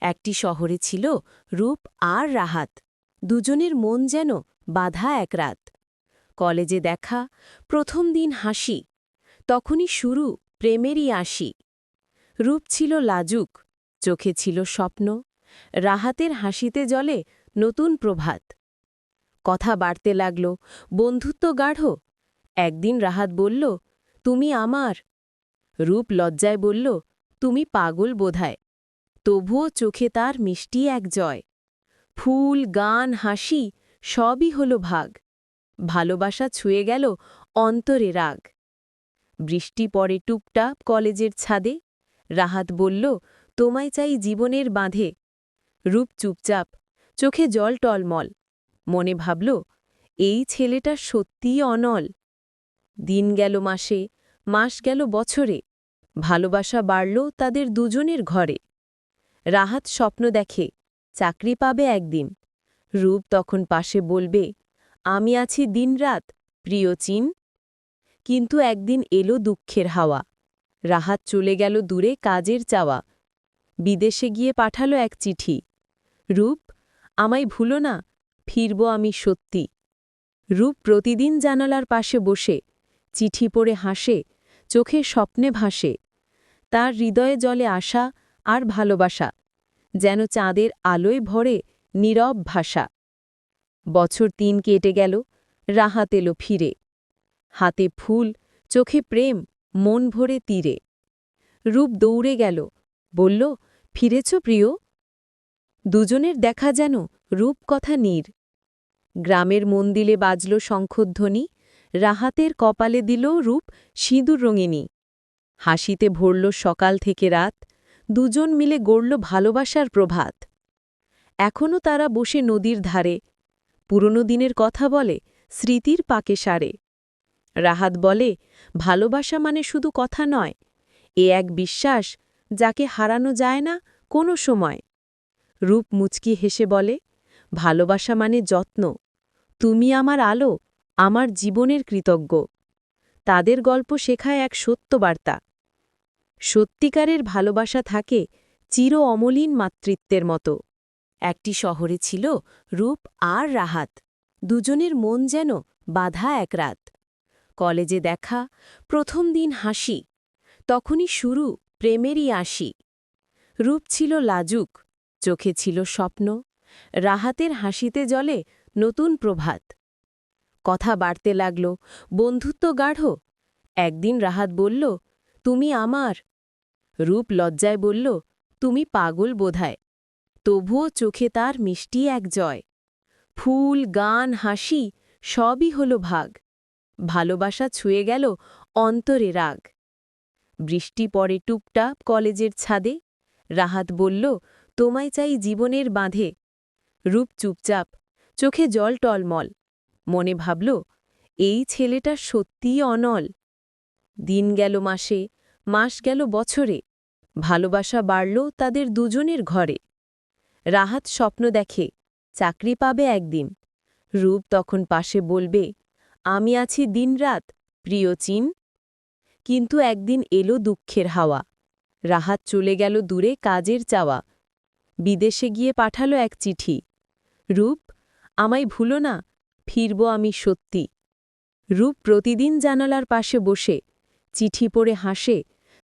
একটি শহরে ছিল রূপ আর রাহাত। দুজনের মন যেন বাধা এক রাত। কলেজে দেখা, প্রথম দিন হাসি, তখনই শুরু প্রেমেরই আসি রূপ ছিল লাজুক, চোখে ছিল স্বপ্ন, রাহাতের হাসিতে জলে নতুন প্রভাত। কথা বাড়তে লাগল, বন্ধুত্ব গাঢ়। একদিন রাহাত বলল, তুমি আমার। রূপ লজ্জায় বলল, তুমি পাগল বোধায় তবুও চোখে তার মিষ্টি এক জয়। ফুল, গান, হাসি, সবই হল ভাগ। ভালোবাসা ছুঁয়ে গেল অন্তরে রাগ। বৃষ্টি পড়ে টুপটাপ কলেজের ছাদে। রাহাত বলল, তোমায় চাই জীবনের বাঁধে। রূপ চুপচাপ, চোখে জল টলমল। মনে ভাবল, এই ছেলেটা সত্যিই অনল। দিন গেল মাসে, মাস গেল বছরে। ভালোবাসা বাড়ল তাদের দুজনের ঘরে। রাহাত স্বপ্ন দেখে, চাকরি পাবে একদিন। রূপ তখন পাশে বলবে, আমি আছি দিনরাত, প্রিয় চিন। কিন্তু একদিন এলো দুঃখের হাওয়া। রাহাত চলে গেল দূরে কাজের চাওয়া। বিদেশে গিয়ে পাঠালো এক চিঠি। রূপ, আমায় ভুলো না, ফিরব আমি সত্যি। রূপ প্রতিদিন জানালার পাশে বসে, চিঠি পড়ে হাসে, চোখে স্বপ্নে ভাসে। তার হৃদয়ে জলে আশা আর ভালোবাসা, যেন চাঁদের আলোয় ভরে নীরব ভাষা। বছর তিন কেটে গেল, রাহাত এলো ফিরে। হাতে ফুল, চোখে প্রেম, মন ভরে তীরে। রূপ দৌড়ে গেল, বলল, ফিরেছ প্রিয়? দুজনের দেখা যেন রূপকথা নীর। গ্রামের মন্দিলে বাজল শঙ্খধ্বনি, রাহাতের কপালে দিল রূপ সিঁদুর রঙিনী। হাসিতে ভরল সকাল থেকে রাত দুজন মিলে গড়ল ভালোবাসার প্রভাত। এখনও তারা বসে নদীর ধারে। পুরনো দিনের কথা বলে, স্মৃতির পাকে সারে। রাহাত বলে, ভালোবাসা মানে শুধু কথা নয়, এ এক বিশ্বাস যাকে হারানো যায় না কোনো সময়। রূপ মুচকি হেসে বলে, ভালোবাসা মানে যত্ন, তুমি আমার আলো, আমার জীবনের কৃতজ্ঞ। তাদের গল্প শেখায় এক সত্য বার্তা সত্যিকারের ভালোবাসা থাকে চির অমলিন মাতৃত্বের মতো। একটি শহরে ছিল রূপ আর রাহাত। দুজনের মন যেন বাধা এক রাত। কলেজে দেখা, প্রথম দিন হাসি, তখনই শুরু প্রেমেরই আসি রূপ ছিল লাজুক, চোখে ছিল স্বপ্ন, রাহাতের হাসিতে জলে নতুন প্রভাত। কথা বাড়তে লাগল বন্ধুত্ব গাঢ় একদিন রাহাত বলল, তুমি আমার রূপ লজ্জায় বলল, তুমি পাগল বোধায় তবুও চোখে তার মিষ্টি এক জয়। ফুল, গান, হাসি, সবই হল ভাগ। ভালোবাসা ছুঁয়ে গেল অন্তরে রাগ। বৃষ্টি পড়ে টুপটাপ কলেজের ছাদে। রাহাত বলল, তোমায় চাই জীবনের বাঁধে। রূপ চুপচাপ, চোখে জল টলমল। মনে ভাবল, এই ছেলেটা সত্যিই অনল। দিন গেল মাসে, মাস গেল বছরে। ভালোবাসা বাড়ল তাদের দুজনের ঘরে। রাহাত স্বপ্ন দেখে, চাকরি পাবে একদিন। রূপ তখন পাশে বলবে, আমি আছি দিনরাত, প্রিয় চিন। কিন্তু একদিন এলো দুঃখের হাওয়া। রাহাত চলে গেল দূরে কাজের চাওয়া। বিদেশে গিয়ে পাঠালো এক চিঠি। রূপ, আমায় ভুলো না, ফিরব আমি সত্যি। রূপ প্রতিদিন জানালার পাশে বসে, চিঠি পড়ে হাসে